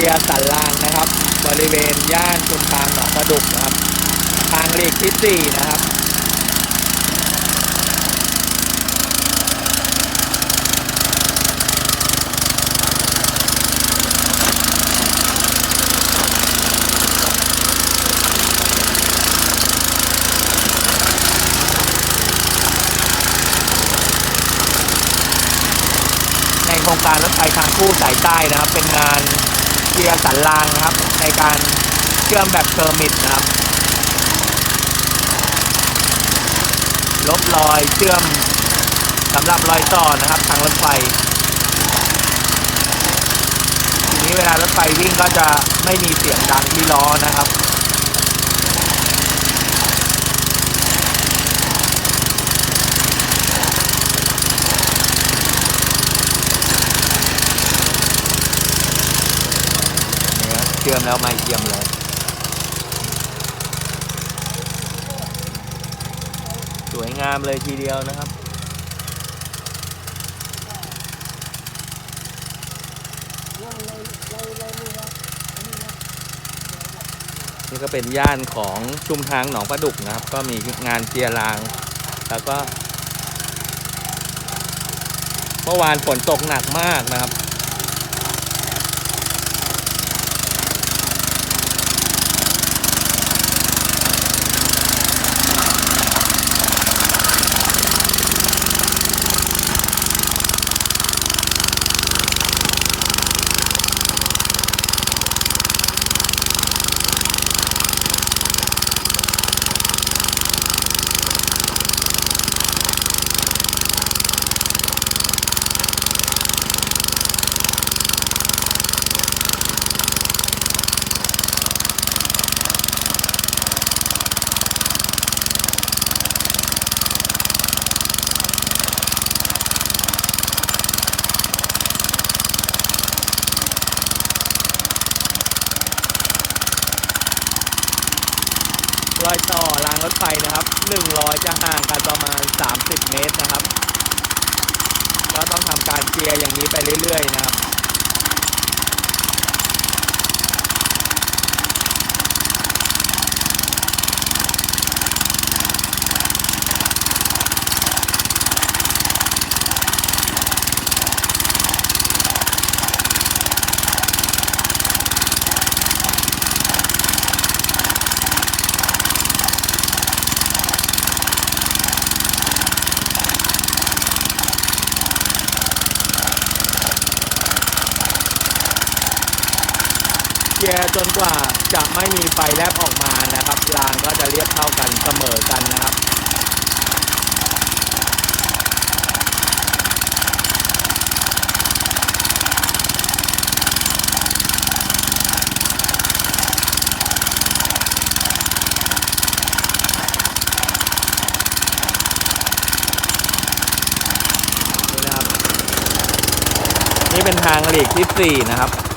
เจียสันลางนะครับ บริเวณย่านชุมทางหนองประดุกนะครับ ทางหลีกที่สี่นะครับในโครงการรถไฟทางคู่สายใต้นะครับ เป็นงาน กียร์สันรางนะครับ ในการเชื่อมแบบเทอร์มิตนะครับ ลบรอยเชื่อมสำหรับรอยต่อนะครับ ทางรถไฟ ทีนี้เวลารถไฟวิ่งก็จะไม่มีเสียงดังที่ล้อนะครับ นี่ครับเชื่อมแล้วม่เยี่ยมเลยสวยงามเลยทีเดียวนะครับนี่ก็เป็นย่านของชุมทางหนองประดุกนะครับ ก็มีงานเจียราง แล้วก็ เมื่อวานฝนตกหนักมากนะครับ อยต่อรางรถไฟนะครับหนึ่งรอยจะห่างกันประมาณ 30 เมตรนะครับ ก็ต้องทำการเจียร์อย่างนี้ไปเรื่อยๆนะครับ เจียร์จนกว่าจะไม่มีไฟแลบออกมานะครับรางก็จะเรียบเท่ากันเสมอกันนะครับนี่นะครับนี่เป็นทางหลีกที่สี่นะครับ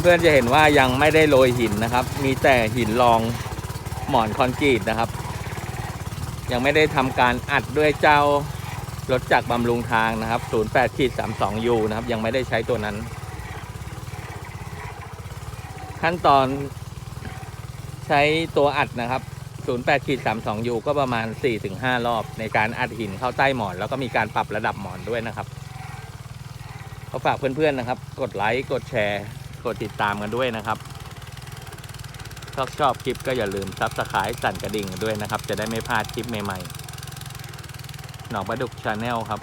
เพื่อนๆจะเห็นว่ายังไม่ได้โรยหินนะครับ มีแต่หินรองหมอนคอนกรีตนะครับ ยังไม่ได้ทำการอัดด้วยเจ้ารถจักรบำรุงทางนะครับ 08ขีด32 U นะครับ ยังไม่ได้ใช้ตัวนั้น ขั้นตอนใช้ตัวอัดนะครับ08ขีด32 U ก็ประมาณ 4-5 รอบ ในการอัดหินเข้าใต้หมอน แล้วก็มีการปรับระดับหมอนด้วยนะครับก็ฝากเพื่อนๆนะครับ กดไลค์ กดแชร์ กดติดตามกันด้วยนะครับถ้าชอบคลิปก็อย่าลืมซับสไครต์สั่นกระดิ่งด้วยนะครับ จะได้ไม่พลาดคลิปใหม่ๆ หนองประดุกชาแนลครับ